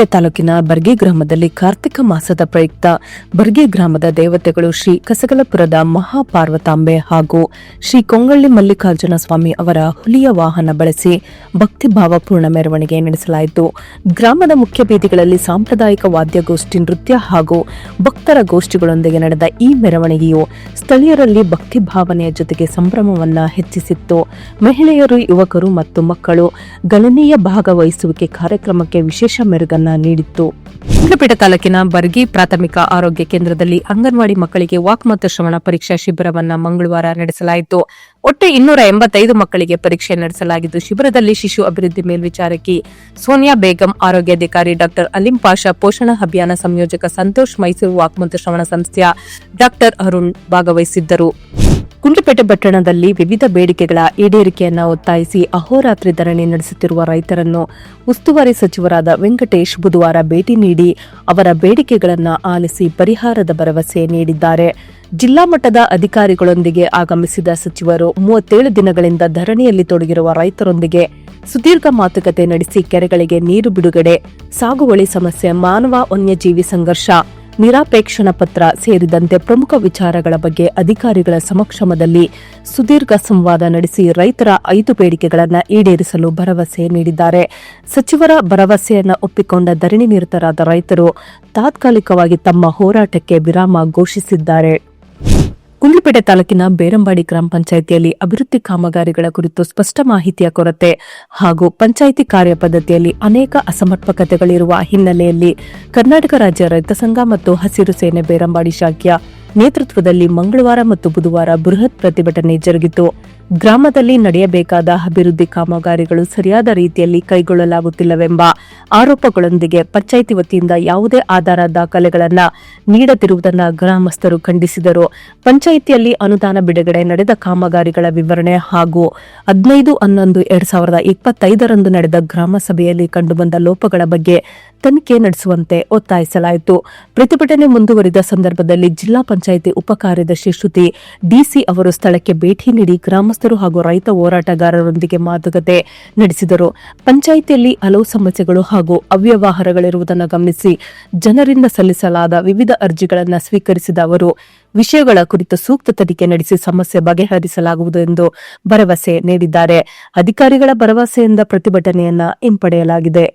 ಗುಂಡ್ಲುಪೇಟೆ ತಾಲೂಕಿನ ಬರ್ಗೆ ಗ್ರಾಮದಲ್ಲಿ ಕಾರ್ತಿಕ ಮಾಸದ ಪ್ರಯುಕ್ತ ಬರ್ಗೆ ಗ್ರಾಮದ ದೇವತೆಗಳು ಶ್ರೀ ಕಸಗಲಪುರದ ಮಹಾಪಾರ್ವತಾಂಬೆ ಹಾಗೂ ಶ್ರೀ ಕೊಂಗಳ್ಳಿ ಮಲ್ಲಿಕಾರ್ಜುನ ಸ್ವಾಮಿ ಅವರ ಹುಲಿಯ ವಾಹನ ಬಳಸಿ ಭಕ್ತಿಭಾವಪೂರ್ಣ ಮೆರವಣಿಗೆ ನಡೆಸಲಾಯಿತು. ಗ್ರಾಮದ ಮುಖ್ಯ ಬೀದಿಗಳಲ್ಲಿ ಸಾಂಪ್ರದಾಯಿಕ ವಾದ್ಯಗೋಷ್ಠಿ ನೃತ್ಯ ಹಾಗೂ ಭಕ್ತರ ಗೋಷ್ಠಿಗಳೊಂದಿಗೆ ನಡೆದ ಈ ಮೆರವಣಿಗೆಯು ಸ್ಥಳೀಯರಲ್ಲಿ ಭಕ್ತಿ ಭಾವನೆಯ ಜೊತೆಗೆ ಸಂಭ್ರಮವನ್ನ ಹೆಚ್ಚಿಸಿತ್ತು. ಮಹಿಳೆಯರು, ಯುವಕರು ಮತ್ತು ಮಕ್ಕಳು ಗಣನೀಯ ಭಾಗವಹಿಸುವಿಕೆ ಕಾರ್ಯಕ್ರಮಕ್ಕೆ ವಿಶೇಷ ಮೆರುಗನ್ನ ನೀಡಿತ್ತು. ಗುಂಡ್ಲುಪೇಟೆ ತಾಲೂಕಿನ ಬರ್ಗಿ ಪ್ರಾಥಮಿಕ ಆರೋಗ್ಯ ಕೇಂದ್ರದಲ್ಲಿ ಅಂಗನವಾಡಿ ಮಕ್ಕಳಿಗೆ ವಾಕ್ ಮತ್ತು ಶ್ರವಣ ಪರೀಕ್ಷಾ ಶಿಬಿರವನ್ನು ಮಂಗಳವಾರ ನಡೆಸಲಾಯಿತು. ಒಟ್ಟು ಇನ್ನೂರ ಎಂಬತ್ತೈದು ಮಕ್ಕಳಿಗೆ ಪರೀಕ್ಷೆ ನಡೆಸಲಾಗಿದ್ದು, ಶಿಬಿರದಲ್ಲಿ ಶಿಶು ಅಭಿವೃದ್ಧಿ ಮೇಲ್ವಿಚಾರಕಿ ಸೋನಿಯಾ ಬೇಗಂ ಆರೋಗ್ಯಾಧಿಕಾರಿ ಡಾಕ್ಟರ್ ಅಲಿಂ ಪಾಷಾ, ಪೋಷಣ ಅಭಿಯಾನ ಸಂಯೋಜಕ ಸಂತೋಷ್ ಮೈಸೂರು ವಾಕ್ ಮತ್ತು ಶ್ರವಣ ಸಂಸ್ಥೆಯ ಡಾಕ್ಟರ್ ಅರುಣ್ ಭಾಗವಹಿಸಿದ್ದರು. ಗುಂಡ್ಲುಪೇಟೆ ಪಟ್ಟಣದಲ್ಲಿ ವಿವಿಧ ಬೇಡಿಕೆಗಳ ಈಡೇರಿಕೆಯನ್ನು ಒತ್ತಾಯಿಸಿ ಅಹೋರಾತ್ರಿ ಧರಣಿ ನಡೆಸುತ್ತಿರುವ ರೈತರನ್ನು ಉಸ್ತುವಾರಿ ಸಚಿವರಾದ ವೆಂಕಟೇಶ್ ಬುಧವಾರ ಭೇಟಿ ನೀಡಿ ಅವರ ಬೇಡಿಕೆಗಳನ್ನು ಆಲಿಸಿ ಪರಿಹಾರದ ಭರವಸೆ ನೀಡಿದ್ದಾರೆ. ಜಿಲ್ಲಾ ಮಟ್ಟದ ಅಧಿಕಾರಿಗಳೊಂದಿಗೆ ಆಗಮಿಸಿದ ಸಚಿವರು ಮೂವತ್ತೇಳು ದಿನಗಳಿಂದ ಧರಣಿಯಲ್ಲಿ ತೊಡಗಿರುವ ರೈತರೊಂದಿಗೆ ಸುದೀರ್ಘ ಮಾತುಕತೆ ನಡೆಸಿ ಕೆರೆಗಳಿಗೆ ನೀರು ಬಿಡುಗಡೆ, ಸಾಗುವಳಿ ಸಮಸ್ಯೆ, ಮಾನವ ವನ್ಯಜೀವಿ ಸಂಘರ್ಷ ನಿರಾಪೇಕ್ಷಣ ಪತ್ರ ಸೇರಿದಂತೆ ಪ್ರಮುಖ ವಿಚಾರಗಳ ಬಗ್ಗೆ ಅಧಿಕಾರಿಗಳ ಸಮಕ್ಷಮದಲ್ಲಿ ಸುದೀರ್ಘ ಸಂವಾದ ನಡೆಸಿ ರೈತರ ಐದು ಬೇಡಿಕೆಗಳನ್ನು ಈಡೇರಿಸಲು ಭರವಸೆ ನೀಡಿದ್ದಾರೆ. ಸಚಿವರ ಭರವಸೆಯನ್ನು ಒಪ್ಪಿಕೊಂಡ ಧರಣಿ ನಿರತರಾದ ರೈತರು ತಾತ್ಕಾಲಿಕವಾಗಿ ತಮ್ಮ ಹೋರಾಟಕ್ಕೆ ವಿರಾಮ ಘೋಷಿಸಿದ್ದಾರೆ. ಗುಂಡ್ಲುಪೇಟೆ ತಾಲೂಕಿನ ಬೇರಂಬಾಡಿ ಗ್ರಾಮ ಪಂಚಾಯಿತಿಯಲ್ಲಿ ಅಭಿವೃದ್ಧಿ ಕಾಮಗಾರಿಗಳ ಕುರಿತು ಸ್ಪಷ್ಟ ಮಾಹಿತಿಯ ಕೊರತೆ ಹಾಗೂ ಪಂಚಾಯಿತಿ ಕಾರ್ಯಪದ್ಧತಿಯಲ್ಲಿ ಅನೇಕ ಅಸಮರ್ಪಕತೆಗಳಿರುವ ಹಿನ್ನೆಲೆಯಲ್ಲಿ ಕರ್ನಾಟಕ ರಾಜ್ಯ ರೈತ ಸಂಘ ಮತ್ತು ಹಸಿರು ಸೇನೆ ಬೇರಂಬಾಡಿ ಶಾಖೆಯ ನೇತೃತ್ವದಲ್ಲಿ ಮಂಗಳವಾರ ಮತ್ತು ಬುಧವಾರ ಬೃಹತ್ ಪ್ರತಿಭಟನೆ ಜರುಗಿತು. ಗ್ರಾಮದಲ್ಲಿ ನಡೆಯಬೇಕಾದ ಅಭಿವೃದ್ಧಿ ಕಾಮಗಾರಿಗಳು ಸರಿಯಾದ ರೀತಿಯಲ್ಲಿ ಕೈಗೊಳ್ಳಲಾಗುತ್ತಿಲ್ಲವೆಂಬ ಆರೋಪಗಳೊಂದಿಗೆ ಪಂಚಾಯಿತಿ ವತಿಯಿಂದ ಯಾವುದೇ ಆಧಾರ ದಾಖಲೆಗಳನ್ನು ನೀಡದಿರುವುದನ್ನು ಗ್ರಾಮಸ್ಥರು ಖಂಡಿಸಿದರು. ಪಂಚಾಯಿತಿಯಲ್ಲಿ ಅನುದಾನ ಬಿಡುಗಡೆ ನಡೆದ ಕಾಮಗಾರಿಗಳ ವಿವರಣೆ ಹಾಗೂ ಹದಿನೈದು ಹನ್ನೊಂದು ಎರಡ್ ಸಾವಿರದ ಇಪ್ಪತ್ತೈದರಂದು ನಡೆದ ಗ್ರಾಮ ಸಭೆಯಲ್ಲಿ ಕಂಡುಬಂದ ಲೋಪಗಳ ಬಗ್ಗೆ ತನಿಖೆ ನಡೆಸುವಂತೆ ಒತ್ತಾಯಿಸಲಾಯಿತು. ಪ್ರತಿಭಟನೆ ಮುಂದುವರಿದ ಸಂದರ್ಭದಲ್ಲಿ ಜಿಲ್ಲಾ ಪಂಚಾಯಿತಿ ಉಪಕಾರ್ಯದರ್ಶಿ ಶ್ರುತಿ ಡಿಸಿ ಅವರು ಸ್ಥಳಕ್ಕೆ ಭೇಟಿ ನೀಡಿ ಗ್ರಾಮಸ್ಥರು ಹಾಗೂ ರೈತ ಹೋರಾಟಗಾರರೊಂದಿಗೆ ಮಾತುಕತೆ ನಡೆಸಿದರು. ಪಂಚಾಯಿತಿಯಲ್ಲಿ ಹಲವು ಸಮಸ್ಯೆಗಳು ಹಾಗೂ ಅವ್ಯವಹಾರಗಳಿರುವುದನ್ನು ಗಮನಿಸಿ ಜನರಿಂದ ಸಲ್ಲಿಸಲಾದ ವಿವಿಧ ಅರ್ಜಿಗಳನ್ನು ಸ್ವೀಕರಿಸಿದ ಅವರು, ವಿಷಯಗಳ ಕುರಿತು ಸೂಕ್ತ ತನಿಖೆ ನಡೆಸಿ ಸಮಸ್ಯೆ ಬಗೆಹರಿಸಲಾಗುವುದು ಎಂದು ಭರವಸೆ ನೀಡಿದ್ದಾರೆ. ಅಧಿಕಾರಿಗಳ ಭರವಸೆಯಿಂದ ಪ್ರತಿಭಟನೆಯನ್ನ ಹಿಂಪಡೆಯಲಾಗಿದೆ.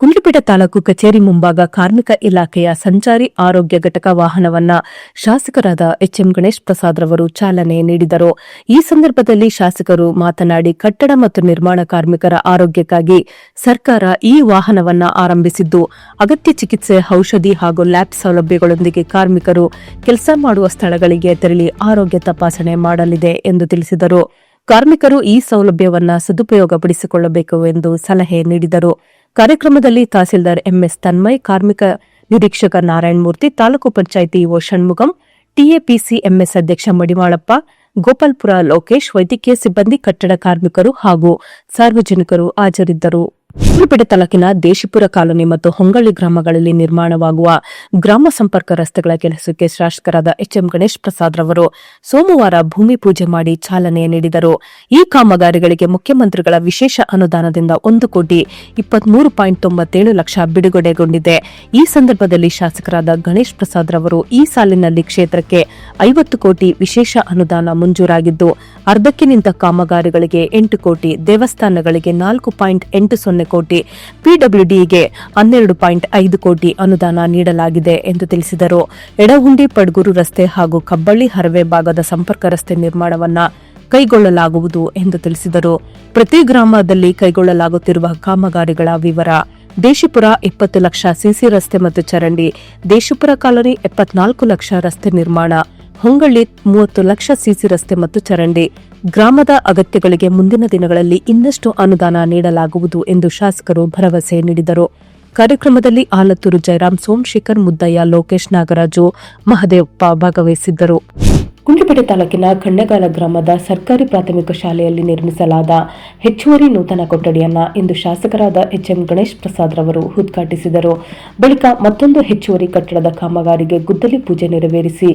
ಗುಂಡ್ಲುಪೇಟೆ ತಾಲೂಕು ಕಚೇರಿ ಮುಂಭಾಗ ಕಾರ್ಮಿಕ ಇಲಾಖೆಯ ಸಂಚಾರಿ ಆರೋಗ್ಯ ಘಟಕ ವಾಹನವನ್ನ ಶಾಸಕರಾದ ಎಚ್ಎಂ ಗಣೇಶ್ ಪ್ರಸಾದ್ ರವರು ಚಾಲನೆ ನೀಡಿದರು. ಈ ಸಂದರ್ಭದಲ್ಲಿ ಶಾಸಕರು ಮಾತನಾಡಿ, ಕಟ್ಟಡ ಮತ್ತು ನಿರ್ಮಾಣ ಕಾರ್ಮಿಕರ ಆರೋಗ್ಯಕ್ಕಾಗಿ ಸರ್ಕಾರ ಈ ವಾಹನವನ್ನ ಆರಂಭಿಸಿದ್ದು, ಅಗತ್ಯ ಚಿಕಿತ್ಸೆ, ಔಷಧಿ ಹಾಗೂ ಲ್ಯಾಬ್ ಸೌಲಭ್ಯಗಳೊಂದಿಗೆ ಕಾರ್ಮಿಕರು ಕೆಲಸ ಮಾಡುವ ಸ್ಥಳಗಳಿಗೆ ತೆರಳಿ ಆರೋಗ್ಯ ತಪಾಸಣೆ ಮಾಡಲಿದೆ ಎಂದು ತಿಳಿಸಿದರು. ಕಾರ್ಮಿಕರು ಈ ಸೌಲಭ್ಯವನ್ನ ಸದುಪಯೋಗಪಡಿಸಿಕೊಳ್ಳಬೇಕು ಎಂದು ಸಲಹೆ ನೀಡಿದರು. ಕಾರ್ಯಕ್ರಮದಲ್ಲಿ ತಹಸೀಲ್ದಾರ್ ಎಂಎಸ್ ತನ್ಮಯ್, ಕಾರ್ಮಿಕ ನಿರೀಕ್ಷಕ Narayanamurthy taluk panchayat EO Shanmugam TAPC MS ಅಧ್ಯಕ್ಷ ಮಡಿವಾಳಪ್ಪ, ಗೋಪಾಲ್ಪುರ ಲೋಕೇಶ್, ವೈದ್ಯಕೀಯ ಸಿಬ್ಬಂದಿ, ಕಟ್ಟಡ ಕಾರ್ಮಿಕರು ಹಾಗೂ ಸಾರ್ವಜನಿಕರು ಹಾಜರಿದ್ದರು. ಗುಂಡ್ಲುಪೇಟೆ ತಾಲೂಕಿನ ದೇಶಿಪುರ ಕಾಲೋನಿ ಮತ್ತು ಹೊಂಗಳ್ಳಿ ಗ್ರಾಮಗಳಲ್ಲಿ ನಿರ್ಮಾಣವಾಗುವ ಗ್ರಾಮ ಸಂಪರ್ಕ ರಸ್ತೆಗಳ ಕೆಲಸಕ್ಕೆ ಶಾಸಕರಾದ ಎಚ್ಎಂ ಗಣೇಶ್ ಪ್ರಸಾದ್ ರವರು ಸೋಮವಾರ ಭೂಮಿ ಪೂಜೆ ಮಾಡಿ ಚಾಲನೆ ನೀಡಿದರು. ಈ ಕಾಮಗಾರಿಗಳಿಗೆ ಮುಖ್ಯಮಂತ್ರಿಗಳ ವಿಶೇಷ ಅನುದಾನದಿಂದ ಒಂದು ಕೋಟಿ ಇಪ್ಪತ್ಮೂರು ಪಾಯಿಂಟ್ ತೊಂಬತ್ತೇಳು ಲಕ್ಷ ಬಿಡುಗಡೆಗೊಂಡಿದೆ. ಈ ಸಂದರ್ಭದಲ್ಲಿ ಶಾಸಕರಾದ ಗಣೇಶ್ ಪ್ರಸಾದ್ ರವರು ಈ ಸಾಲಿನಲ್ಲಿ ಕ್ಷೇತ್ರಕ್ಕೆ ಐವತ್ತು ಕೋಟಿ ವಿಶೇಷ ಅನುದಾನ ಮಂಜೂರಾಗಿದ್ದು, ಅರ್ಧಕ್ಕೆ ನಿಂತ ಕಾಮಗಾರಿಗಳಿಗೆ ಎಂಟು ಕೋಟಿ ದೇವಸ್ಥಾನಗಳಿಗೆ ನಾಲ್ಕು ಪಾಯಿಂಟ್ ಎಂಟು ಸೊನ್ನೆ ಕೋಟಿ. ಪಿಡಬ್ಲ್ಯೂಡಿಗೆ ಹನ್ನೆರಡು ಪಾಯಿಂಟ್ ಐದು ಕೋಟಿ ಅನುದಾನ ನೀಡಲಾಗಿದೆ ಎಂದು ತಿಳಿಸಿದರು. ಎಡಹುಂಡಿ ಪಡ್ಗೂರು ರಸ್ತೆ ಹಾಗೂ ಕಬ್ಬಳ್ಳಿ ಹರವೆ ಭಾಗದ ಸಂಪರ್ಕ ರಸ್ತೆ ನಿರ್ಮಾಣವನ್ನು ಕೈಗೊಳ್ಳಲಾಗುವುದು ಎಂದು ತಿಳಿಸಿದರು. ಪ್ರತಿ ಗ್ರಾಮದಲ್ಲಿ ಕೈಗೊಳ್ಳಲಾಗುತ್ತಿರುವ ಕಾಮಗಾರಿಗಳ ವಿವರ. ದೇಶಿಪುರ ಇಪ್ಪತ್ತು ಲಕ್ಷ ಸಿಸಿ ರಸ್ತೆ ಮತ್ತು ಚರಂಡಿ, ದೇಶಿಪುರ ಕಾಲೋನಿ ಎಪ್ಪತ್ನಾಲ್ಕು ಲಕ್ಷ ರಸ್ತೆ ನಿರ್ಮಾಣ. ಹೊಂಗಳ್ಳಿ ಮೂವತ್ತು ಲಕ್ಷ ಸಿಸಿ ರಸ್ತೆ ಮತ್ತು ಚರಂಡಿ. ಗ್ರಾಮದ ಅಗತ್ಯಗಳಿಗೆ ಮುಂದಿನ ದಿನಗಳಲ್ಲಿ ಇನ್ನಷ್ಟು ಅನುದಾನ ನೀಡಲಾಗುವುದು ಎಂದು ಶಾಸಕರು ಭರವಸೆ ನೀಡಿದರು. ಕಾರ್ಯಕ್ರಮದಲ್ಲಿ ಆಲತ್ತೂರು ಜಯರಾಮ್ ಸೋಮಶೇಖರ್ ಮುದ್ದಯ್ಯ, ಲೋಕೇಶ್ ನಾಗರಾಜು, ಮಹದೇವಪ್ಪ ಭಾಗವಹಿಸಿದ್ದರು. ಗುಂಡ್ಲುಪೇಟೆ ತಾಲೂಕಿನ ಕಣ್ಣಗಾಲ ಗ್ರಾಮದ ಸರ್ಕಾರಿ ಪ್ರಾಥಮಿಕ ಶಾಲೆಯಲ್ಲಿ ನಿರ್ಮಿಸಲಾದ ಹೆಚ್ಚುವರಿ ನೂತನ ಕೊಠಡಿಯನ್ನ ಇಂದು ಶಾಸಕರಾದ ಎಚ್ಎಂ ಗಣೇಶ್ ಪ್ರಸಾದ್ ರವರು ಉದ್ಘಾಟಿಸಿದರು. ಬಳಿಕ ಮತ್ತೊಂದು ಹೆಚ್ಚುವರಿ ಕಟ್ಟಡದ ಕಾಮಗಾರಿಗೆ ಗುದ್ದಲಿ ಪೂಜೆ ನೆರವೇರಿಸಿ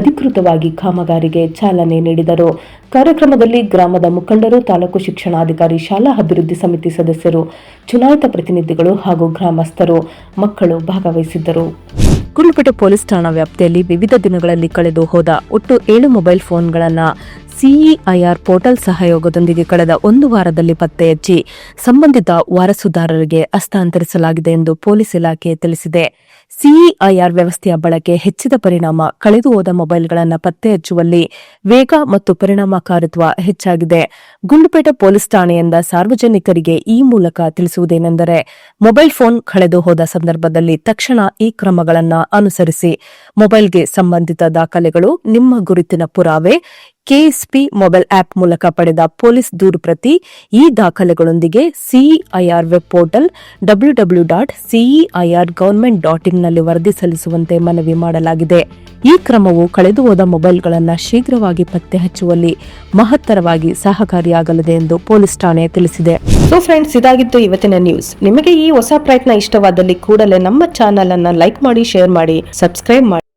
ಅಧಿಕೃತವಾಗಿ ಕಾಮಗಾರಿಗೆ ಚಾಲನೆ ನೀಡಿದರು. ಕಾರ್ಯಕ್ರಮದಲ್ಲಿ ಗ್ರಾಮದ ಮುಖಂಡರು, ತಾಲೂಕು ಶಿಕ್ಷಣಾಧಿಕಾರಿ, ಶಾಲಾ ಅಭಿವೃದ್ಧಿ ಸಮಿತಿ ಸದಸ್ಯರು, ಚುನಾಯಿತ ಪ್ರತಿನಿಧಿಗಳು ಹಾಗೂ ಗ್ರಾಮಸ್ಥರು ಮಕ್ಕಳು ಭಾಗವಹಿಸಿದ್ದರು. ಗುಂಡ್ಲುಪೇಟೆ ಪೊಲೀಸ್ ಠಾಣಾ ವ್ಯಾಪ್ತಿಯಲ್ಲಿ ವಿವಿಧ ದಿನಗಳಲ್ಲಿ ಕಳೆದು ಹೋದ ಒಟ್ಟು ಏಳು ಮೊಬೈಲ್ ಫೋನ್ಗಳನ್ನು ಸಿಇಐಆರ್ ಪೋರ್ಟಲ್ ಸಹಯೋಗದೊಂದಿಗೆ ಕಳೆದ ಒಂದು ವಾರದಲ್ಲಿ ಪತ್ತೆ ಹಚ್ಚಿ ಸಂಬಂಧಿತ ವಾರಸುದಾರರಿಗೆ ಹಸ್ತಾಂತರಿಸಲಾಗಿದೆ ಎಂದು ಪೊಲೀಸ್ ಇಲಾಖೆ ತಿಳಿಸಿದೆ. ಸಿಇಐಆರ್ ವ್ಯವಸ್ಥೆಯ ಬಳಕೆ ಹೆಚ್ಚಿದ ಪರಿಣಾಮ ಕಳೆದು ಹೋದ ಮೊಬೈಲ್ಗಳನ್ನು ಪತ್ತೆ ಹಚ್ಚುವಲ್ಲಿ ವೇಗ ಮತ್ತು ಪರಿಣಾಮಕಾರಿತ್ವ ಹೆಚ್ಚಾಗಿದೆ. ಗುಂಡುಪೇಟೆ ಪೊಲೀಸ್ ಠಾಣೆಯಿಂದ ಸಾರ್ವಜನಿಕರಿಗೆ ಈ ಮೂಲಕ ತಿಳಿಸುವುದೇನೆಂದರೆ, ಮೊಬೈಲ್ ಫೋನ್ ಕಳೆದು ಹೋದ ಸಂದರ್ಭದಲ್ಲಿ ತಕ್ಷಣ ಈ ಕ್ರಮಗಳನ್ನು ಅನುಸರಿಸಿ ಮೊಬೈಲ್ಗೆ ಸಂಬಂಧಿತ ದಾಖಲೆಗಳು ನಿಮ್ಮ ಗುರುತಿನ ಪುರಾವೆ ಕೆಎಸ್ಪಿ ಮೊಬೈಲ್ ಆಪ್ ಮೂಲಕ ಪಡೆದ ಪೊಲೀಸ್ ದೂರು ಪ್ರತಿ ಈ ದಾಖಲೆಗಳೊಂದಿಗೆ CEIR web portal W W dot CEIR government dot ಇನ್ನಲ್ಲಿ ವರದಿ ಸಲ್ಲಿಸುವಂತೆ ಮನವಿ ಮಾಡಲಾಗಿದೆ. ಈ ಕ್ರಮವು ಕಳೆದು ಹೋದ ಮೊಬೈಲ್ಗಳನ್ನು ಶೀಘ್ರವಾಗಿ ಪತ್ತೆ ಹಚ್ಚುವಲ್ಲಿ ಮಹತ್ತರವಾಗಿ ಸಹಕಾರಿಯಾಗಲಿದೆ ಎಂದು ಪೊಲೀಸ್ ಠಾಣೆ ತಿಳಿಸಿದೆ. ಸೊ ಫ್ರೆಂಡ್ಸ್ ಇದಾಗಿತ್ತು ಇವತ್ತಿನ ನ್ಯೂಸ್ ನಿಮಗೆ ಈ ಹೊಸ ಪ್ರಯತ್ನ ಇಷ್ಟವಾದಲ್ಲಿ ಕೂಡಲೇ ನಮ್ಮ ಚಾನೆಲ್ ಅನ್ನು ಲೈಕ್ ಮಾಡಿ ಶೇರ್ ಮಾಡಿ ಸಬ್ಸ್ಕ್ರೈಬ್ ಮಾಡಿ.